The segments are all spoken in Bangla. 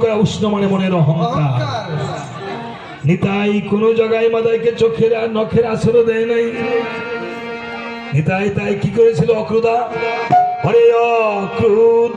করা উষ্ণ মানে মনে অহংকার নিতাই কোন জায়গায় মাদাইকে চোখের আর নখের আসর দেয় নাই। নিতাই তাই কি করেছিল অক্রুদা? হরে অক্রুধ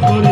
por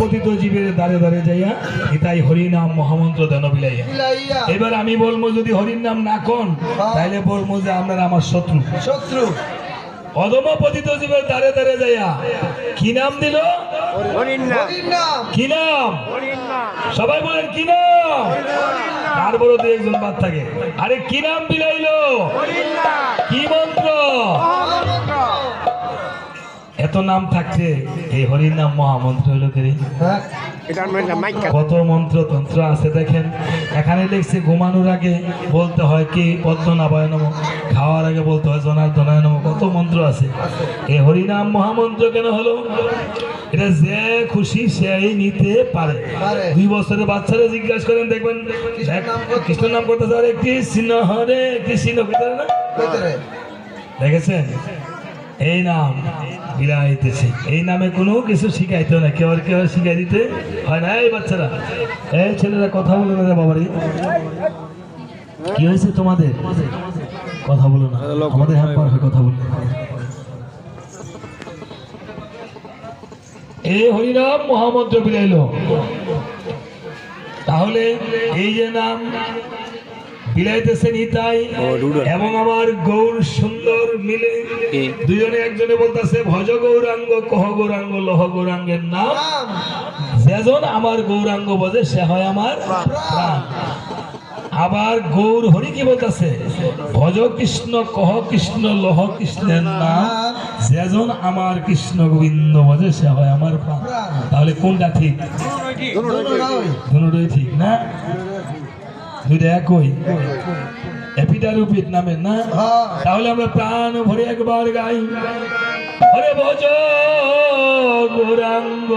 পতিত জীবের দ্বারে দ্বারে যাইয়া ইতাই হরি নাম মহামন্ত্র দেন বিলাইয়া। এবার আমি বলব যদি হরির নাম না কন তাইলে বলব যে আপনারা আমার শত্রু। শত্রু। অদম পতিত জীবের দ্বারে দ্বারে যাইয়া কি নাম দিল? কি নাম? সবাই বলেন কি নাম? তার বড় দু একজন বাদ থাকে। আরে কি নাম বিলাইলো? এত নাম থাকতে এই হরির নাম মহামন্ত্র হইল কে রে? হ্যাঁ কত মন্ত্র তন্ত্র আছে দেখেন। এখানে লিখছে ঘুমানোর আগে বলতে হয় কি পদ্মনাভয় নম। খাওয়ার আগে বলতে হয় জনার্দনায় নম। কত মন্ত্র আছে। এই হরিনাম মহামন্ত্র কেন হলো? এটা যে খুশি সেই নিতে পারে। দুই বছরের বাচ্চারা জিজ্ঞাসা করেন দেখবেন কৃষ্ণ নাম করতে পারে কৃষ্ণ হরে কৃষ্ণ দেখেছেন? এই নাম বিলাইতেছে এই নামে কোনো কিছু শিখাইতে হয় না। কেউ আর কেউ শিখাই দিতে হয় না। এই বাচ্চারা, এই ছেলেরা কথা বলে না বাবারি। কি হয়েছে তোমাদের? কথা বলো না। আমাদের পার হয়ে কথা বলো। এই হরিনাম মহামন্ত্র বিলাইল তাহলে এই যে নাম বিলাইতেছে নিতাই এবং আমার গৌর সুন্দর মিলে দুজনে একজনে বলতেছে ভজ গৌরাঙ্গ কহ গৌরাঙ্গ লহ গৌরাঙ্গের নাম। যেজন আমার গৌরাঙ্গ বোঝে সে হয় আমার আবার গৌর হরি কি বলতেছে ভজ কৃষ্ণ কহ কৃষ্ণ লহ কৃষ্ণের নাম। যেজন আমার কৃষ্ণ গোবিন্দ বোঝে সে হয় আমার প্রাণ। তাহলে কোনটা ঠিক? ঠিক না? দুইটা একই নামে না? হ্যাঁ। তাহলে আমরা প্রাণ ভরে একবার গাই। হরে ভজ গোরাঙ্গ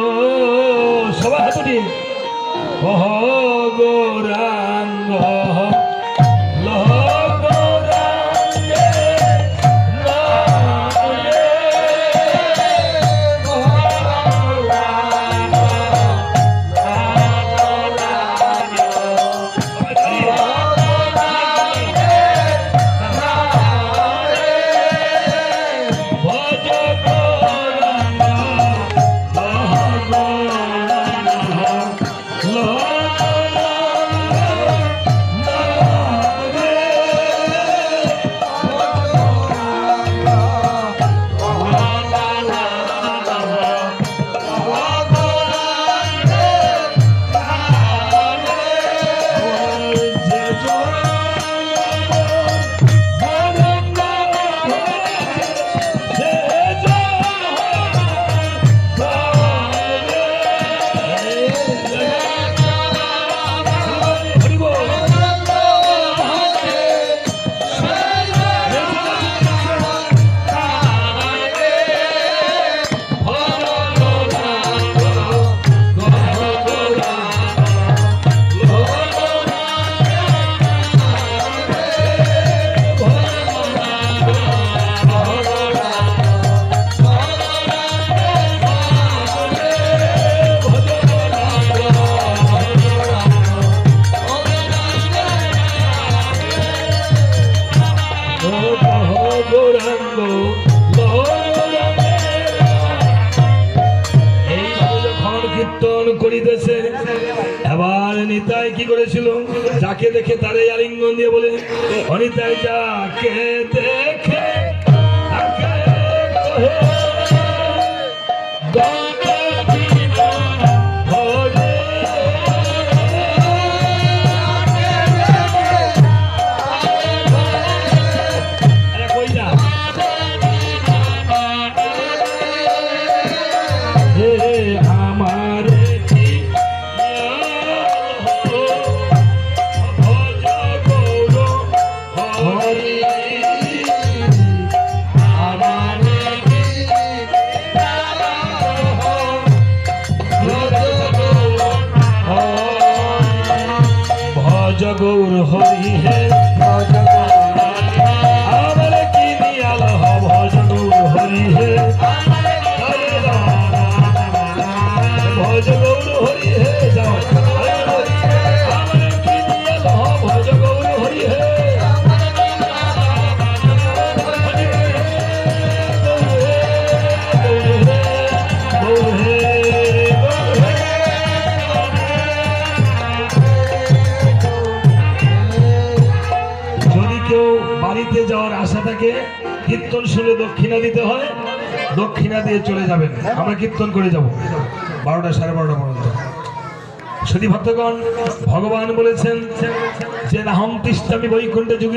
সবাই হাতুটি গোরা আলিঙ্গন করিতেছে। এবার নিতাই কি করেছিল? যাকে দেখে তারে আলিঙ্গন দিয়ে বলে, অনিতাই, যাকে দেখে তাকে ভজ গৌর হরি যাওয়ার আশা থাকে, কীর্তন শুনে দক্ষিণা দিতে হয়, দক্ষিণা দিয়ে চলে যাবেন। আমরা কীর্তন করে যাব। বারোটা সাড়ে বারোটা পর্যন্ত। সুদী ভক্তগণ ভগবান বলেছেন যে নাহম তিষ্ঠামি বৈকুণ্ঠ যুগী